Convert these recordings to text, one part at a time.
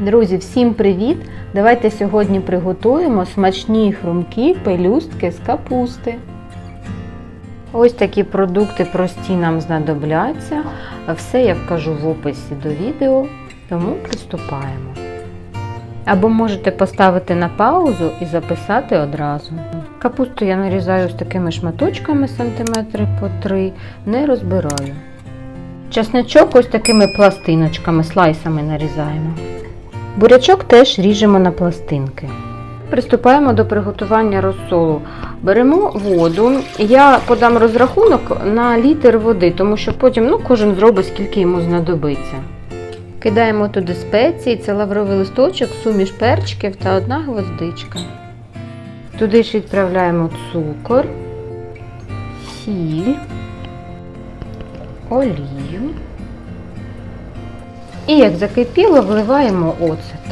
Друзі, всім привіт! Давайте сьогодні приготуємо смачні хрумкі пелюстки з капусти. Ось такі продукти прості нам знадобляться. Все я вкажу в описі до відео, тому приступаємо. Або можете поставити на паузу і записати одразу. Капусту я нарізаю з такими шматочками сантиметри по 3, не розбираю. Часничок ось такими пластиночками, слайсами нарізаємо. Бурячок теж ріжемо на пластинки. Приступаємо до приготування розсолу. Беремо воду. Я подам розрахунок на літр води, тому що потім ну, кожен зробить, скільки йому знадобиться. Кидаємо туди спеції, це лавровий листочок, суміш перчиків та одна гвоздичка. Туди ж відправляємо цукор, сіль, олію. І як закипіло, вливаємо оцет.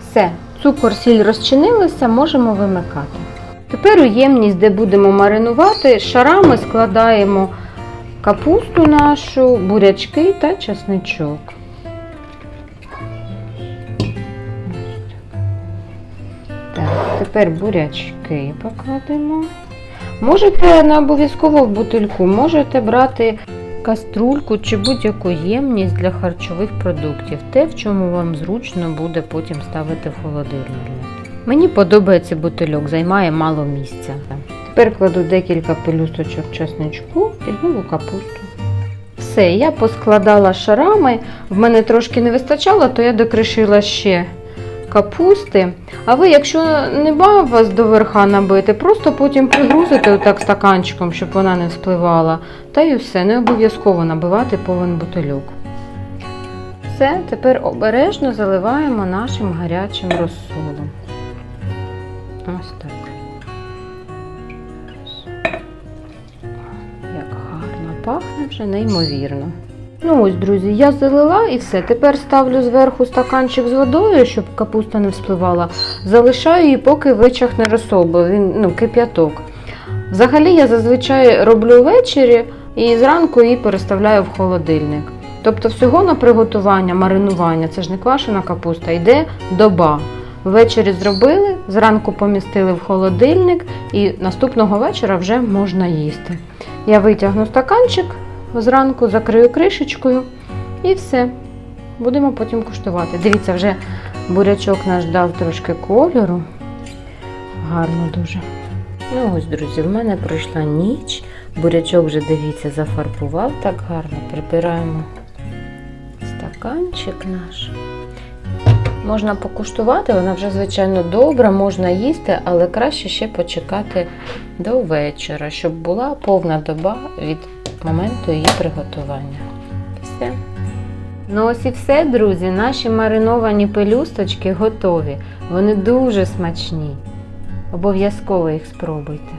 Все, цукор, сіль розчинилися, можемо вимикати. Тепер у ємність, де будемо маринувати, шарами складаємо капусту нашу, бурячки та часничок. Так, тепер бурячки покладемо. Можете не обов'язково в бутильку, можете брати каструльку чи будь-яку ємність для харчових продуктів, те, в чому вам зручно буде потім ставити в холодильник. Мені подобається бутильок, займає мало місця. Тепер кладу декілька пелюсточок чесничку і знову капусту. Все, я поскладала шарами, в мене трошки не вистачало, то я докришила ще капусти. А ви, якщо не бав вас до верха набити, просто потім пригрузите отак стаканчиком, щоб вона не спливала. Та і все, не обов'язково набивати повен бутильок. Все, тепер обережно заливаємо нашим гарячим розсолом. Ось так. Як гарно пахне вже неймовірно. Ну ось, друзі, я залила і все. Тепер ставлю зверху стаканчик з водою, щоб капуста не вспливала. Залишаю її, поки вичахне розсол, бо він ну, кип'яток. Взагалі я зазвичай роблю ввечері і зранку її переставляю в холодильник. Тобто всього на приготування, маринування, це ж не квашена капуста, йде доба. Ввечері зробили, зранку помістили в холодильник і наступного вечора вже можна їсти. Я витягну стаканчик, зранку закрию кришечкою і все. Будемо потім куштувати. Дивіться, вже бурячок наш дав трошки кольору. Гарно дуже. Ну ось, друзі, в мене пройшла ніч. Бурячок вже, дивіться, зафарбував так гарно. Прибираємо стаканчик наш. Можна покуштувати, вона вже, звичайно, добра, можна їсти, але краще ще почекати до вечора, щоб була повна доба від моменту її приготування. Все. Ну ось і все, друзі. Наші мариновані пелюсточки готові. Вони дуже смачні. Обов'язково їх спробуйте.